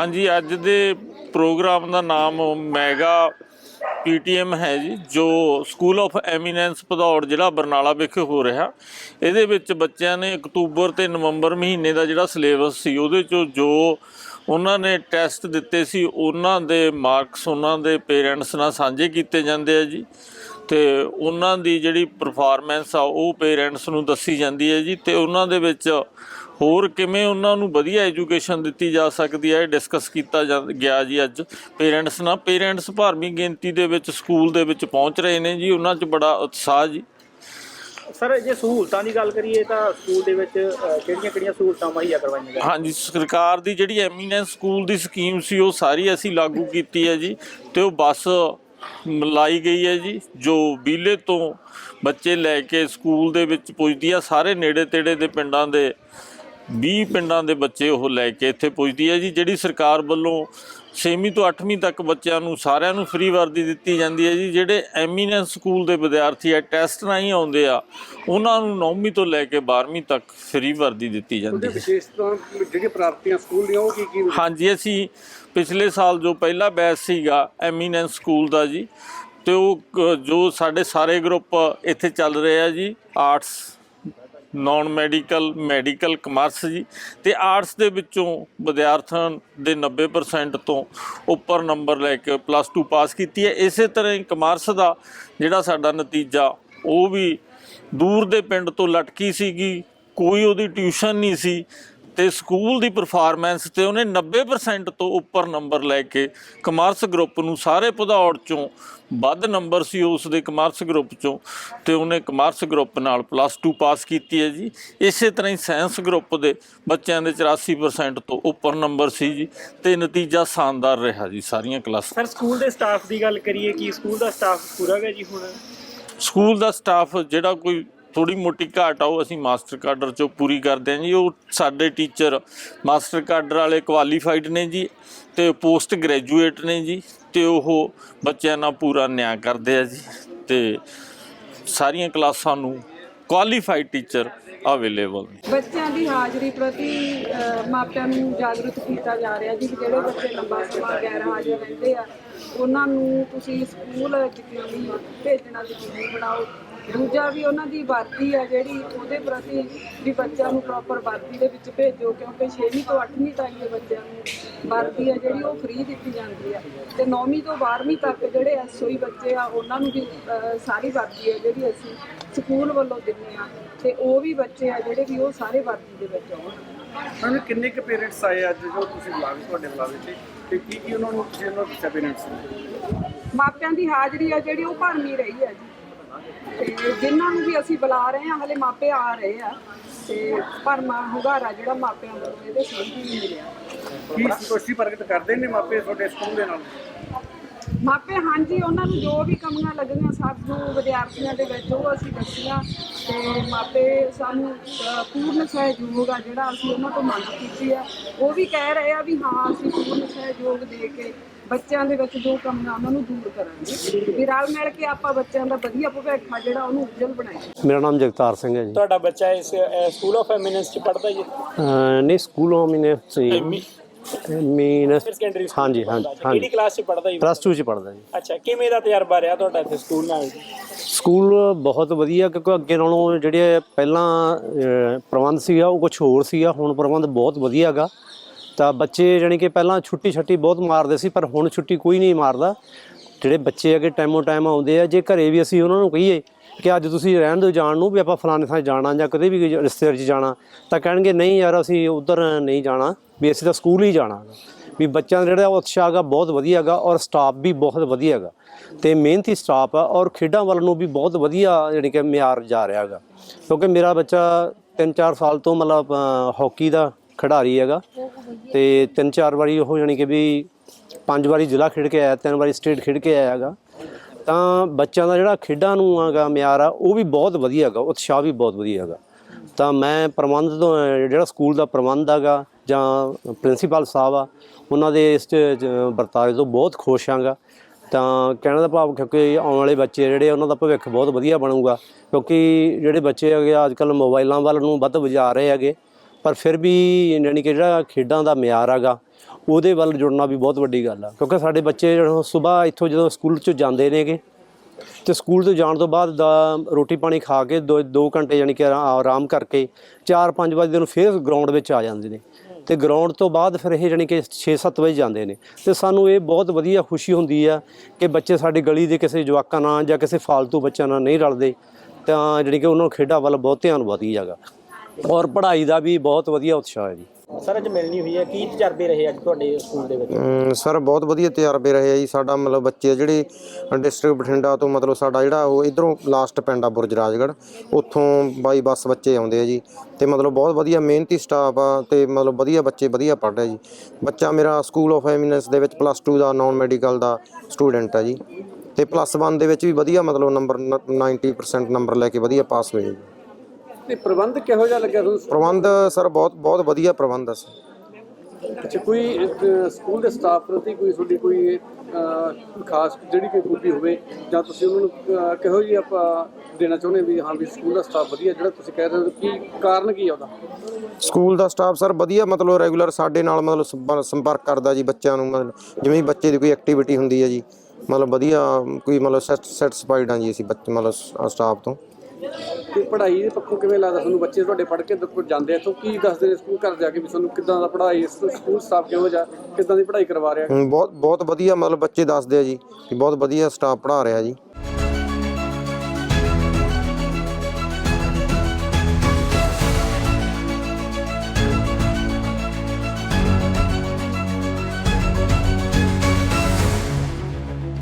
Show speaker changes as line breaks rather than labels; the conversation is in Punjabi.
ਹਾਂਜੀ, ਅੱਜ ਦੇ ਪ੍ਰੋਗਰਾਮ ਦਾ ਨਾਮ ਮੈਗਾ ਪੀਟੀਐਮ ਹੈ ਜੀ, ਜੋ ਸਕੂਲ ਆਫ ਐਮੀਨੈਂਸ ਭਦੌੜ ਜ਼ਿਲ੍ਹਾ ਬਰਨਾਲਾ ਵਿਖੇ ਹੋ ਰਿਹਾ। ਇਹਦੇ ਵਿੱਚ ਬੱਚਿਆਂ ਨੇ ਅਕਤੂਬਰ ਤੇ ਨਵੰਬਰ ਮਹੀਨੇ ਦਾ ਜਿਹੜਾ ਸਿਲੇਬਸ ਸੀ, ਉਹਦੇ ਚੋਂ ਜੋ ਉਹਨਾਂ ਨੇ ਟੈਸਟ ਦਿੱਤੇ ਸੀ, ਉਹਨਾਂ ਦੇ ਮਾਰਕਸ, ਉਹਨਾਂ ਦੇ ਪੇਰੈਂਟਸ ਨਾਲ ਸਾਂਝੇ ਕੀਤੇ ਜਾਂਦੇ ਆ ਜੀ। ਤੇ ਉਹਨਾਂ ਦੀ ਜਿਹੜੀ ਪਰਫਾਰਮੈਂਸ ਆ ਉਹ ਪੇਰੈਂਟਸ ਨੂੰ ਦੱਸੀ ਜਾਂਦੀ ਹੈ ਜੀ ਤੇ ਉਹਨਾਂ ਦੇ ਵਿੱਚ ਹੋਰ ਕਿਵੇਂ ਉਹਨਾਂ ਨੂੰ ਵਧੀਆ ਐਜੂਕੇਸ਼ਨ ਦਿੱਤੀ ਜਾ ਸਕਦੀ ਹੈ ਇਹ ਡਿਸਕਸ ਕੀਤਾ ਗਿਆ ਜੀ ਅੱਜ ਪੇਰੈਂਟਸ ਨਾਲ। ਪੇਰੈਂਟਸ ਭਰਵੀਂ ਗਿਣਤੀ ਦੇ ਵਿੱਚ ਸਕੂਲ ਦੇ ਵਿੱਚ ਪਹੁੰਚ ਰਹੇ ਨੇ ਜੀ ਉਹਨਾਂ 'ਚ ਬੜਾ ਉਤਸ਼ਾਹ ਜੀ।
ਸਰ ਜੇ ਸਹੂਲਤਾਂ ਦੀ ਗੱਲ ਕਰੀਏ ਤਾਂ ਸਕੂਲ ਦੇ ਵਿੱਚ ਕਿਹੜੀਆਂ ਕਿਹੜੀਆਂ ਸਹੂਲਤਾਂ ਮੁਹੱਈਆ ਕਰਵਾਈਆਂ ਜਾਂਦੀਆਂ
ਹਾਂਜੀ ਸਰਕਾਰ ਦੀ ਜਿਹੜੀ ਐਮੀਨੈਂਸ ਸਕੂਲ ਦੀ ਸਕੀਮ ਸੀ ਉਹ ਸਾਰੀ ਅਸੀਂ ਲਾਗੂ ਕੀਤੀ ਹੈ ਜੀ ਤੇ ਉਹ ਬੱਸ ਲਾਈ ਗਈ ਹੈ ਜੀ, ਜੋ ਬੀਲੇ ਤੋਂ ਬੱਚੇ ਲੈ ਕੇ ਸਕੂਲ ਦੇ ਵਿੱਚ ਪੁੱਜਦੀ ਆ, ਸਾਰੇ ਨੇੜੇ ਤੇੜੇ ਦੇ ਪਿੰਡਾਂ ਦੇ 20 ਪਿੰਡਾਂ ਦੇ ਬੱਚੇ ਉਹ ਲੈ ਕੇ ਇੱਥੇ ਪੁੱਜਦੀ ਹੈ ਜੀ ਜਿਹੜੀ ਸਰਕਾਰ ਵੱਲੋਂ 6ਵੀਂ ਤੋਂ 8ਵੀਂ ਤੱਕ ਬੱਚਿਆਂ ਨੂੰ ਸਾਰਿਆਂ ਨੂੰ ਫ੍ਰੀ ਵਰਦੀ ਦਿੱਤੀ ਜਾਂਦੀ ਹੈ ਜੀ ਜਿਹੜੇ ਐਮੀਨੈਂਸ ਸਕੂਲ ਦੇ ਵਿਦਿਆਰਥੀ ਆ ਟੈਸਟ ਰਾਹੀਂ ਆਉਂਦੇ ਆ ਉਹਨਾਂ ਨੂੰ 9ਵੀਂ ਤੋਂ ਲੈ ਕੇ 12ਵੀਂ ਤੱਕ ਫ੍ਰੀ ਵਰਦੀ ਦਿੱਤੀ ਜਾਂਦੀ ਹੈ।
ਵਿਸ਼ੇਸ਼ਤਾ ਜਿਹੜੀਆਂ ਪ੍ਰਾਪਤੀਆਂ ਸਕੂਲ ਦੀਆਂ ਉਹ ਕੀ ਕੀ
ਹਾਂਜੀ ਅਸੀਂ ਪਿਛਲੇ ਸਾਲ ਜੋ ਪਹਿਲਾ ਬੈਚ ਸੀਗਾ ਐਮੀਨੈਂਸ ਸਕੂਲ ਦਾ ਜੀ ਤੇ ਉਹ ਜੋ ਸਾਡੇ ਸਾਰੇ ਗਰੁੱਪ ਇੱਥੇ ਚੱਲ ਰਹੇ ਆ ਜੀ arts non medical medical commerce ਜੀ। ਤੇ ਆਰਟਸ ਦੇ ਵਿੱਚੋਂ ਵਿਦਿਆਰਥਣ ਦੇ 90% ਤੋਂ ਉੱਪਰ ਨੰਬਰ ਲੈ ਕੇ ਪਲੱਸ 2 ਪਾਸ ਕੀਤੀ ਹੈ। ਇਸੇ ਤਰ੍ਹਾਂ ਹੀ ਕਮਰਸ ਦਾ ਜਿਹੜਾ ਸਾਡਾ ਨਤੀਜਾ, ਉਹ ਵੀ ਦੂਰ ਦੇ ਪਿੰਡ ਤੋਂ ਲਟਕੀ ਸੀਗੀ। ਕੋਈ ਉਹਦੀ ਟਿਊਸ਼ਨ ਨਹੀਂ ਸੀ। ਤੇ ਸਕੂਲ ਦੀ ਪਰਫਾਰਮੈਂਸ ਤੇ ਉਹਨੇ 90% ਤੋਂ ਉੱਪਰ ਨੰਬਰ ਲੈ ਕੇ ਕਮਰਸ ਗਰੁੱਪ ਨੂੰ ਸਾਰੇ ਭਦੌੜ ਚੋਂ ਵੱਧ ਨੰਬਰ ਸੀ ਉਸ ਦੇ ਕਮਰਸ ਗਰੁੱਪ ਚੋਂ ਤੇ ਉਹਨੇ ਕਮਰਸ ਗਰੁੱਪ ਨਾਲ ਪਲੱਸ 2 ਪਾਸ ਕੀਤੀ ਹੈ ਜੀ। ਇਸੇ ਤਰ੍ਹਾਂ ਹੀ ਸਾਇੰਸ ਗਰੁੱਪ ਦੇ ਬੱਚਿਆਂ ਦੇ 84% ਤੋਂ ਉੱਪਰ ਨੰਬਰ ਸੀ ਜੀ ਤੇ ਨਤੀਜਾ ਸ਼ਾਨਦਾਰ ਰਿਹਾ ਜੀ ਸਾਰੀਆਂ ਕਲਾਸਾਂ।
ਸਰ ਸਕੂਲ ਦੇ ਸਟਾਫ ਦੀ ਗੱਲ ਕਰੀਏ ਕਿ ਸਕੂਲ ਦਾ ਸਟਾਫ ਪੂਰਾ ਹੈ ਜੀ ਹੁਣ?
ਸਕੂਲ ਦਾ ਸਟਾਫ ਜਿਹੜਾ ਕੋਈ ਥੋੜੀ ਮੋਟੀ ਘਾਟ ਆ, ਉਹ ਅਸੀਂ ਮਾਸਟਰ ਕਾਡਰ ਚੋਂ ਪੂਰੀ ਕਰਦੇ ਹਾਂ ਜੀ। ਉਹ ਸਾਡੇ ਟੀਚਰ ਮਾਸਟਰ ਕਾਡਰ ਵਾਲੇ ਕੁਆਲੀਫਾਈਡ ਨੇ ਜੀ ਤੇ ਪੋਸਟ ਗ੍ਰੈਜੂਏਟ ਨੇ ਜੀ ਤੇ ਉਹ ਬੱਚਿਆਂ ਨਾਲ ਪੂਰਾ ਨਿਆਂ ਕਰਦੇ ਆ ਜੀ ਤੇ ਸਾਰੀਆਂ ਕਲਾਸਾਂ ਨੂੰ ਕੁਆਲੀਫਾਈਡ ਟੀਚਰ ਅਵੇਲੇਬਲ ਨੇ।
ਬੱਚਿਆਂ ਦੀ ਹਾਜ਼ਰੀ ਪ੍ਰਤੀ ਮਾਪਿਆਂ ਨੂੰ ਜਾਗਰੂਕ ਕੀਤਾ ਜਾ ਰਿਹਾ ਜੀ ਜਿਹੜੇ ਬੱਚੇ ਲੰਬਾ ਸਮਾਂ ਗੈਰ ਹਾਜ਼ਰ ਰਹਿੰਦੇ ਆ, ਉਹਨਾਂ ਨੂੰ ਤੁਸੀਂ ਸਕੂਲ ਯਕੀਨੀ ਭੇਜਣਾ ਯਕੀਨੀ ਬਣਾਓ ਦੂਜਾ ਵੀ ਉਹਨਾਂ ਦੀ ਵਰਦੀ ਆ ਜਿਹੜੀ ਉਹਦੇ ਪ੍ਰਤੀ ਵੀ ਬੱਚਿਆਂ ਨੂੰ ਪ੍ਰੋਪਰ ਵਰਦੀ ਦੇ ਵਿੱਚ ਭੇਜੋ ਕਿਉਂਕਿ 6ਵੀਂ ਤੋਂ 8ਵੀਂ ਤੱਕ ਦੇ ਬੱਚਿਆਂ ਨੂੰ ਵਰਦੀ ਆ ਜਿਹੜੀ ਉਹ ਫ੍ਰੀ ਦਿੱਤੀ ਜਾਂਦੀ ਆ। ਤੇ 9ਵੀਂ ਤੋਂ 12ਵੀਂ ਤੱਕ ਜਿਹੜੇ ਐਸਓਈ ਬੱਚੇ ਆ ਉਹਨਾਂ ਨੂੰ ਵੀ ਸਾਰੀ ਵਰਦੀ ਆ ਜਿਹੜੀ ਅਸੀਂ ਸਕੂਲ ਵੱਲੋਂ ਦਿੰਦੇ ਆ। ਤੇ ਉਹ ਵੀ ਬੱਚੇ ਆ ਜਿਹੜੇ ਵੀ ਉਹ ਸਾਰੇ ਵਰਦੀ ਦੇ ਵਿੱਚ ਆਉਣ।
ਮੈਨੂੰ ਕਿੰਨੇ ਕੁ ਪੇਰੈਂਟਸ ਆਏ ਅੱਜ ਜੋ ਤੁਸੀਂ ਬੁਲਾਵੇ ਤੁਹਾਡੇ ਬੁਲਾਵੇ ਤੇ? ਤੇ ਕੀ ਕੀ ਉਹਨਾਂ ਨੂੰ ਤੁਸੀਂ ਉਹਨਾਂ ਨੂੰ ਪੇਰੈਂਟਸ
ਮਾਪਿਆਂ ਦੀ ਹਾਜ਼ਰੀ ਆ ਜਿਹੜੀ ਉਹ ਭਰਮੀ ਰਹੀ ਆ ਜੀ। ਤੇ ਜਿਨ੍ਹਾਂ ਨੂੰ ਵੀ ਅਸੀਂ ਬੁਲਾ ਰਹੇ ਆ ਹਲੇ ਮਾਪੇ ਆ ਰਹੇ ਆ ਤੇ ਭਰਮਾ ਹੁੰਗਾਰਾ ਜਿਹੜਾ ਮਾਪਿਆਂ ਵੱਲੋਂ ਇਹਦੇ ਸੰਬੰਧੀ ਨਹੀਂ ਮਿਲਿਆ।
ਕੀ ਸੰਤੋਸ਼ੀ ਪ੍ਰਗਟ ਕਰਦੇ ਨੇ ਮਾਪੇ ਤੁਹਾਡੇ ਸਕੂਲ ਦੇ ਨਾਲ?
ਮਾਪੇ ਹਾਂਜੀ ਉਹਨਾਂ ਨੂੰ ਜੋ ਵੀ ਕਮੀਆਂ ਲੱਗੀਆਂ ਸਭ ਨੂੰ ਵਿਦਿਆਰਥੀਆਂ ਦੇ ਵਿੱਚ ਉਹ ਅਸੀਂ ਦੱਸੀਆਂ ਤੇ ਮਾਪੇ ਸਾਨੂੰ ਪੂਰਨ ਸਹਿਯੋਗ ਆ ਜਿਹੜਾ ਅਸੀਂ ਉਹਨਾਂ ਤੋਂ ਮੰਗ ਕੀਤੀ ਆ। ਉਹ ਵੀ ਕਹਿ ਰਹੇ ਆ ਵੀ ਹਾਂ ਅਸੀਂ ਪੂਰਨ ਸਹਿਯੋਗ ਦੇ ਕੇ ਬੱਚਿਆਂ ਦੇ ਵਿੱਚ ਜੋ ਉਹਨਾਂ ਨੂੰ ਦੂਰ ਕਰਾਂਗੇ। ਵੀ ਰਲ ਮਿਲ ਕੇ ਆਪਾਂ ਬੱਚਿਆਂ ਦਾ ਵਧੀਆ ਭਵਿੱਖ ਆ ਜਿਹੜਾ ਉਹਨੂੰ ਉਜਲ ਬਣਾਈਏ।
ਮੇਰਾ ਨਾਮ ਜਗਤਾਰ ਸਿੰਘ ਹੈ ਜੀ।
ਤੁਹਾਡਾ ਬੱਚਾ ਇਸ ਸਕੂਲ ਆਫ ਐਮੀਨੈਂਸ ਚ ਪੜ੍ਹਦਾ ਜੀ?
ਨਹੀਂ ਸਕੂਲੋਂ ਮੈਨੇ ਮੀਨ
ਸੈਕੰਡਰੀ
ਹਾਂਜੀ ਹਾਂਜੀ
ਕਿਹੜੀ ਕਲਾਸ ਚ ਪੜ੍ਹਦਾ ਜੀ?
ਪਲੱਸ 2 ਚ ਪੜਦਾ ਜੀ।
ਅੱਛਾ ਕਿਵੇਂ ਦਾ ਤਜਰਬਾ ਰਿਹਾ ਤੁਹਾਡਾ ਇੱਥੇ ਸਕੂਲ ਨਾਲ? ਜੀ
ਸਕੂਲ ਬਹੁਤ ਵਧੀਆ ਕਿਉਂਕਿ ਅੱਗੇ ਨਾਲੋਂ ਜਿਹੜੇ ਪਹਿਲਾਂ ਪ੍ਰਬੰਧ ਸੀਗਾ ਉਹ ਕੁਝ ਹੋਰ ਸੀਗਾ ਹੁਣ ਪ੍ਰਬੰਧ ਬਹੁਤ ਵਧੀਆ ਹੈਗਾ। ਤਾਂ ਬੱਚੇ ਜਾਣੀ ਕਿ ਪਹਿਲਾਂ ਛੁੱਟੀ ਛੱਟੀ ਬਹੁਤ ਮਾਰਦੇ ਸੀ ਪਰ ਹੁਣ ਛੁੱਟੀ ਕੋਈ ਨਹੀਂ ਮਾਰਦਾ। ਜਿਹੜੇ ਬੱਚੇ ਹੈਗੇ ਟਾਈਮੋ ਟਾਈਮ ਆਉਂਦੇ ਆ ਜੇ ਘਰੇ ਵੀ ਅਸੀਂ ਉਹਨਾਂ ਨੂੰ ਕਹੀਏ ਕਿ ਅੱਜ ਤੁਸੀਂ ਰਹਿਣ ਦਿਓ ਜਾਣ ਨੂੰ ਵੀ ਆਪਾਂ ਫਲਾਣੇ ਥਾਂ ਜਾਣਾ ਜਾਂ ਕਦੇ ਵੀ ਰਿਸ਼ਤੇਦਾਰ 'ਚ ਜਾਣਾ ਤਾਂ ਕਹਿਣਗੇ ਨਹੀਂ ਯਾਰ ਅਸੀਂ ਉਧਰ ਨਹੀਂ ਜਾਣਾ ਵੀ ਅਸੀਂ ਤਾਂ ਸਕੂਲ ਹੀ ਜਾਣਾ ਵੀ ਬੱਚਿਆਂ ਦਾ ਜਿਹੜਾ ਉਤਸ਼ਾਹ ਹੈਗਾ ਬਹੁਤ ਵਧੀਆ ਹੈਗਾ ਔਰ ਸਟਾਫ ਵੀ ਬਹੁਤ ਵਧੀਆ ਹੈਗਾ। ਤੇ ਮਿਹਨਤੀ ਸਟਾਫ ਆ ਔਰ ਖੇਡਾਂ ਵੱਲ ਨੂੰ ਵੀ ਬਹੁਤ ਵਧੀਆ ਜਾਣੀ ਕਿ ਮਿਆਰ ਜਾ ਰਿਹਾ ਹੈਗਾ। ਕਿਉਂਕਿ ਮੇਰਾ ਬੱਚਾ 3-4 ਸਾਲ ਤੋਂ ਮਤਲਬ ਅਹ, ਹਾਕੀ ਦਾ ਖਿਡਾਰੀ ਹੈਗਾ। ਤੇ ਤਿੰਨ ਚਾਰ ਵਾਰੀ ਉਹ ਜਾਣੀ ਕਿ ਵੀ ਪੰਜ ਵਾਰੀ ਜ਼ਿਲ੍ਹਾ ਖੇਡ ਕੇ ਆਇਆ, ਤਿੰਨ ਵਾਰੀ ਸਟੇਟ ਖੇਡ ਕੇ ਆਇਆ ਹੈਗਾ ਤਾਂ ਬੱਚਿਆਂ ਦਾ ਜਿਹੜਾ ਖੇਡਾਂ ਨੂੰ ਹੈਗਾ ਮਿਆਰ ਆ, ਉਹ ਵੀ ਬਹੁਤ ਵਧੀਆ ਹੈਗਾ, ਉਤਸ਼ਾਹ ਵੀ ਬਹੁਤ ਵਧੀਆ ਹੈਗਾ। ਤਾਂ ਮੈਂ ਪ੍ਰਬੰਧ ਤੋਂ, ਜਿਹੜਾ ਸਕੂਲ ਦਾ ਪ੍ਰਬੰਧ ਹੈਗਾ, ਜਾਂ ਪ੍ਰਿੰਸੀਪਲ ਸਾਹਿਬ ਆ, ਉਹਨਾਂ ਦੇ ਇਸ 'ਚ ਵਰਤਾਰੇ ਤੋਂ ਬਹੁਤ ਖੁਸ਼ ਹਾਂਗਾ ਤਾਂ ਕਹਿਣ ਦਾ ਭਾਵ ਕਿਉਂਕਿ ਆਉਣ ਵਾਲੇ ਬੱਚੇ ਜਿਹੜੇ ਉਹਨਾਂ ਦਾ ਭਵਿੱਖ ਬਹੁਤ ਵਧੀਆ ਬਣੂਗਾ, ਕਿਉਂਕਿ ਜਿਹੜੇ ਬੱਚੇ ਹੈਗੇ ਅੱਜ ਕੱਲ ਮੋਬਾਈਲਾਂ ਵੱਲ ਨੂੰ ਵੱਧ ਵਜਾ ਰਹੇ ਹੈਗੇ। ਪਰ ਫਿਰ ਵੀ ਯਾਨੀ ਕਿ ਜਿਹੜਾ ਖੇਡਾਂ ਦਾ ਮਿਆਰ ਹੈਗਾ ਉਹਦੇ ਵੱਲ ਜੁੜਨਾ ਵੀ ਬਹੁਤ ਵੱਡੀ ਗੱਲ ਆ। ਕਿਉਂਕਿ ਸਾਡੇ ਬੱਚੇ ਜਦੋਂ ਸਵੇਰ ਇੱਥੋਂ ਜਦੋਂ ਸਕੂਲ 'ਚ ਜਾਂਦੇ ਨੇਗੇ, ਤੇ ਸਕੂਲ ਤੋਂ ਜਾਣ ਤੋਂ ਬਾਅਦ ਦਾ ਰੋਟੀ ਪਾਣੀ ਖਾ ਕੇ 2 ਘੰਟੇ ਯਾਨੀ ਕਿ ਆਰਾਮ ਕਰਕੇ 4-5 ਵਜੇ ਨੂੰ ਫਿਰ ਗਰਾਊਂਡ ਵਿੱਚ ਆ ਜਾਂਦੇ ਨੇ। ਤੇ ਗਰਾਊਂਡ ਤੋਂ ਬਾਅਦ ਫਿਰ ਇਹ ਜਾਣੀ ਕਿ 6-7 ਵਜੇ ਜਾਂਦੇ ਨੇ। ਤੇ ਸਾਨੂੰ ਇਹ ਬਹੁਤ ਵਧੀਆ ਖੁਸ਼ੀ ਹੁੰਦੀ ਆ ਕਿ ਬੱਚੇ ਸਾਡੀ ਗਲੀ ਦੇ ਕਿਸੇ ਜਵਾਕਾਂ ਨਾਲ ਜਾਂ ਕਿਸੇ ਫਾਲਤੂ ਬੱਚਿਆਂ ਨਾਲ ਨਹੀਂ ਰਲਦੇ, ਤਾਂ ਜਾਣੀ ਕਿ ਉਹਨਾਂ ਨੂੰ ਖੇਡਾਂ ਵੱਲ ਬਹੁਤ ਧਿਆਨ ਵਧੀ ਜਾਗਾ ਔਰ ਪੜ੍ਹਾਈ ਦਾ ਵੀ ਬਹੁਤ ਵਧੀਆ ਉਤਸ਼ਾਹ ਹੈ ਜੀ।
ਸਰ ਅੱਜ ਮਿਲਣੀ ਹੋਈ ਹੈ। ਕੀ ਤਜਰਬੇ ਰਹੇ ਅੱਜ ਤੁਹਾਡੇ ਸਕੂਲ ਦੇ ਵਿੱਚ?
ਸਰ ਬਹੁਤ ਵਧੀਆ ਤਜਰਬੇ ਰਹੇ ਆ ਜੀ। ਸਾਡਾ ਮਤਲਬ ਬੱਚੇ ਜਿਹੜੇ ਡਿਸਟ੍ਰਿਕਟ ਬਠਿੰਡਾ ਤੋਂ ਮਤਲਬ ਸਾਡਾ ਜਿਹੜਾ ਉਹ ਇਧਰੋਂ ਲਾਸਟ ਪਿੰਡ ਆ ਬੁਰਜ ਰਾਜਗੜ੍ਹ। ਉੱਥੋਂ ਬਾਈ ਬੱਸ ਬੱਚੇ ਆਉਂਦੇ ਆ ਜੀ। ਤੇ ਮਤਲਬ ਬਹੁਤ ਵਧੀਆ ਮਿਹਨਤੀ ਸਟਾਫ ਆ ਤੇ ਮਤਲਬ ਵਧੀਆ ਬੱਚੇ ਵਧੀਆ ਪੜ੍ਹ ਰਹੇ ਜੀ। ਬੱਚਾ ਮੇਰਾ ਸਕੂਲ ਆਫ ਐਮੀਨੈਂਸ ਦੇ ਵਿੱਚ ਪਲੱਸ 2 ਦਾ ਨਾਨ ਮੈਡੀਕਲ ਦਾ ਸਟੂਡੈਂਟ ਆ ਜੀ। ਤੇ ਪਲੱਸ 1 ਦੇ ਵਿੱਚ ਵੀ ਵਧੀਆ ਮਤਲਬ ਨੰਬਰ 90% ਨੰਬਰ ਲੈ ਕੇ ਵਧੀਆ ਪਾਸ ਹੋਏ ਜੀ।
ਤੇ ਪ੍ਰਬੰਧ ਕਿਹੋ ਜਿਹਾ ਲੱਗਿਆ ਤੁਹਾਨੂੰ?
ਪ੍ਰਬੰਧ ਸਰ ਬਹੁਤ ਬਹੁਤ ਵਧੀਆ ਪ੍ਰਬੰਧ ਆ ਸਰ।
ਅੱਛਾ ਕੋਈ ਅਹ, ਸਕੂਲ ਦੇ ਸਟਾਫ ਪ੍ਰਤੀ ਕੋਈ ਤੁਹਾਡੀ ਕੋਈ ਅਹ, ਖਾਸ ਜਿਹੜੀ ਕੋਈ ਖੂਬੀ ਹੋਵੇ ਜਾਂ ਤੁਸੀਂ ਉਹਨਾਂ ਨੂੰ ਅਹ, ਕਿਹੋ ਜਿਹੀ ਆਪਾਂ ਦੇਣਾ ਚਾਹੁੰਦੇ ਵੀ ਹਾਂ ਵੀ ਸਕੂਲ ਦਾ ਸਟਾਫ ਵਧੀਆ ਜਿਹੜਾ ਤੁਸੀਂ ਕਹਿ ਰਹੇ ਹੋ ਕੀ ਕਾਰਨ ਕੀ ਆ ਉਹਦਾ?
ਸਕੂਲ ਦਾ ਸਟਾਫ ਸਰ ਵਧੀਆ ਮਤਲਬ ਰੈਗੂਲਰ ਸਾਡੇ ਨਾਲ ਮਤਲਬ ਸੰਪਰ- ਸੰਪਰਕ ਕਰਦਾ ਜੀ ਬੱਚਿਆਂ ਨੂੰ ਮਤਲਬ ਜਿਵੇਂ ਹੀ ਬੱਚੇ ਦੀ ਕੋਈ ਐਕਟੀਵਿਟੀ ਹੁੰਦੀ ਹੈ ਜੀ ਮਤਲਬ ਵਧੀਆ ਕੋਈ ਮਤਲਬ ਸੈਟੀਸਫਾਈਡ ਹਾਂ ਜੀ ਅਸੀਂ ਬੱਚੇ ਮਤਲਬ ਸਟਾਫ ਤੋਂ।
ਤੇ ਪੜ੍ਹਾਈ ਦੇ ਪੱਖੋਂ ਕਿਵੇਂ ਲੱਗਦਾ ਤੁਹਾਨੂੰ? ਬੱਚੇ ਤੁਹਾਡੇ ਪੜ੍ਹ ਕੇ ਦੇਖੋ ਜਾਂਦੇ ਆ ਤਾਂ ਕੀ ਦੱਸਦੇ ਨੇ ਸਕੂਲ ਘਰ ਜਾ ਕੇ ਵੀ ਤੁਹਾਨੂੰ ਕਿੱਦਾਂ ਦਾ ਪੜ੍ਹਾਈ ਸਕੂਲ ਸਟਾਫ ਕਿਹੋ ਜਿਹਾ, ਕਿੱਦਾਂ ਦੀ ਪੜ੍ਹਾਈ ਕਰਵਾ ਰਿਹਾ?
ਬਹੁਤ ਬਹੁਤ ਵਧੀਆ ਮਤਲਬ ਬੱਚੇ ਦੱਸਦੇ ਆ ਜੀ ਕਿ ਬਹੁਤ ਵਧੀਆ ਸਟਾਫ ਪੜ੍ਹਾ ਰਿਹਾ ਜੀ।